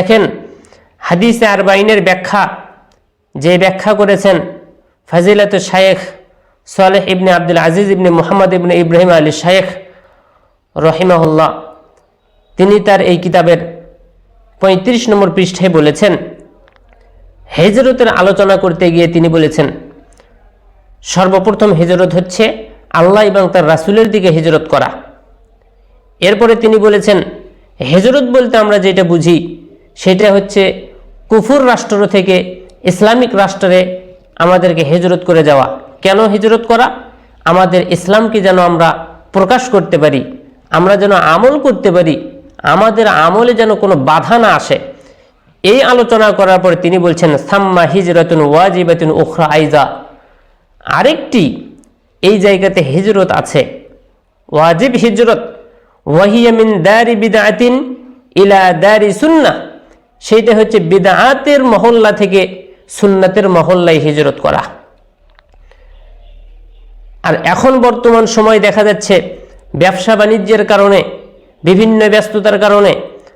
দেখেন, হাদিসে আরবাইনের ব্যাখ্যা, যে ব্যাখ্যা করেছেন ফাজিলাত শায়েখ সালেহ ইবনে আব্দুল আজিজ ইবনে মোহাম্মদ ইবনে ইব্রাহিম আলী শায়েখ রহিমাহুল্লাহ, তিনি তার এই কিতাবের পঁয়ত্রিশ নম্বর পৃষ্ঠায় বলেছেন, হেজরতের আলোচনা করতে গিয়ে তিনি বলেছেন, সর্বপ্রথম হিজরত হচ্ছে আল্লাহ এবং তার রাসুলের দিকে হিজরত করা। এরপরে তিনি বলেছেন, হেজরত বলতে আমরা যেটা বুঝি সেটা হচ্ছে কুফুর রাষ্ট্র থেকে ইসলামিক রাষ্ট্রে আমাদেরকে হেজরত করে যাওয়া। কেন হিজরত করা? আমাদের ইসলামকে যেন আমরা প্রকাশ করতে পারি, আমরা যেন আমল করতে পারি, আমাদের আমলে যেন কোনো বাধা না আসে। এই আলোচনা করার পরে তিনি বলছেন, সাম্মা হিজরতুন ওয়াজিবাতুন উখরা আইজা। আরেকটি, এই জায়গাতে হিজরত আছে। ওয়াজিব হিজরত। ওয়াহিয়ামিন দারি বিদাতিন ইলা দারি সুন্না সেইটা হচ্ছে বিদাতের মহল্লা থেকে সুন্নাতের মহল্লায় হিজরত করা। আর এখন বর্তমান সময় দেখা যাচ্ছে ব্যবসা বাণিজ্যের কারণে, বিভিন্ন ব্যস্ততার কারণে,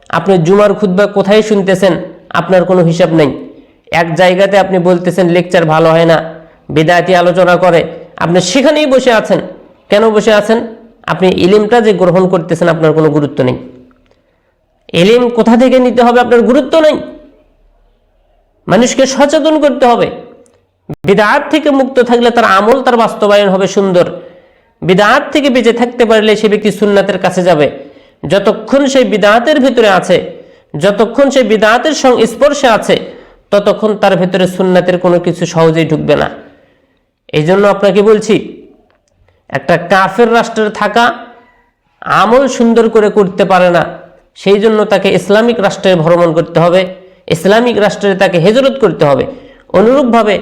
আপনি জুমার খুদ্া কোথায় শুনতেছেন আপনার কোনো হিসাব নেই। এক জায়গাতে আপনি বলতেছেন, লেকচার ভালো হয় না বিদায়তি আলোচনা করে। আপনি সেখানেই বসে আছেন। কেন বসে আছেন? আপনি ইলিমটা যে গ্রহণ করতেছেন, আপনার কোনো গুরুত্ব নেই। এলিম কোথা থেকে নিতে হবে? আপনার গুরুত্ব নেই। মানুষকে সচেতন করতে হবে। বিদাত থেকে মুক্ত থাকলে তার আমল, তার বাস্তবায়ন হবে সুন্দর। বিদাত থেকে বেঁচে থাকতে পারলে সে ব্যক্তি সুন্নাতের কাছে যাবে। যতক্ষণ সেই বিদাতের ভিতরে আছে, যতক্ষণ সেই বিদাতের সঙ্গে স্পর্শে আছে, ততক্ষণ তার ভিতরে সুন্নাতের কোনো কিছু সহজেই ঢুকবে না। এই জন্য আপনাকে বলছি, একটা কাফের রাষ্ট্রে থাকা আমল সুন্দর করে করতে পারে না। সেই জন্য তাকে ইসলামিক রাষ্ট্রে ভ্রমণ করতে হবে, ইসলামিক রাষ্ট্রে তাকে হেজরত করতে হবে। অনুরূপভাবে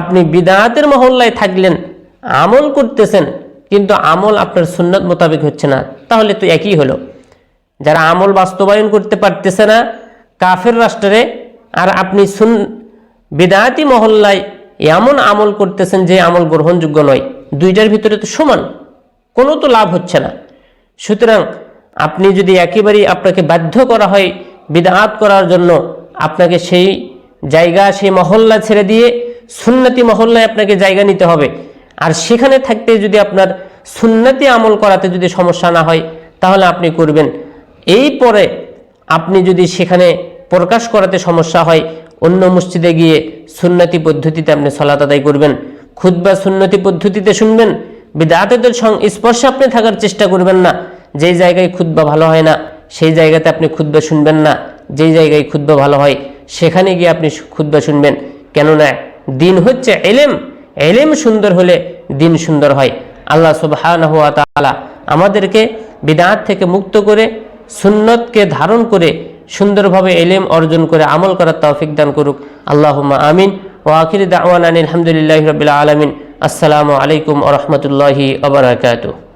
আপনি বিদায়াতের মহল্লায় থাকলেন, আমল করতেছেন, কিন্তু আমল আপনার সুন্নত মোতাবেক হচ্ছে না। তাহলে তো একই হলো। যারা আমল বাস্তবায়ন করতে পারতেছে না, কাফের রাষ্ট্রে, আর আপনি সুন বিদায়াতি মহল্লায় এমন আমল করতেছেন যে আমল গ্রহণযোগ্য নয়। দুইটার ভিতরে তো সমান, কোনো তো লাভ হচ্ছে না। সুতরাং আপনি যদি একেবারেই আপনাকে বাধ্য করা হয় বিদাত করার জন্য, আপনাকে সেই জায়গা, সেই মহল্লা ছেড়ে দিয়ে সুন্নতি মহল্লায় আপনাকে জায়গা নিতে হবে। আর সেখানে থাকতে যদি আপনার সুন্নতি আমল করাতে যদি সমস্যা না হয়, তাহলে আপনি করবেন। এই পরে আপনি যদি সেখানে প্রকাশ করাতে সমস্যা হয়, অন্য মসজিদে গিয়ে সুন্নতি পদ্ধতিতে আপনি সলাত আদায় করবেন। খুদ্া সুন্নতি পদ্ধতিতে শুনবেন, বিদাতের সঙ্গে স্পর্শে আপনি থাকার চেষ্টা করবেন না। যেই জায়গায় খুদ্া ভালো হয় না, সেই জায়গাতে আপনি খুদ্া শুনবেন না। যেই জায়গায় খুদ্া ভালো হয়, সেখানে গিয়ে আপনি খুদ্া শুনবেন। কেননা, দিন হচ্ছে এলেম। এলেম সুন্দর হলে দিন সুন্দর হয়। আল্লাহ সুবহানাহু ওয়া তাআলা আমাদেরকে বিদাত থেকে মুক্ত করে, সুন্নতকে ধারণ করে, সুন্দরভাবে এলেম অর্জন করে আমল করার তৌফিক দান করুক। আল্লাহুম্মা আমিন। ওয়া আখির দাওয়ানা আলহামদুলিল্লাহি রাব্বিল আলামিন। আসসালামু আলাইকুম ওয়া রাহমাতুল্লাহি ওয়া বারাকাতুহু।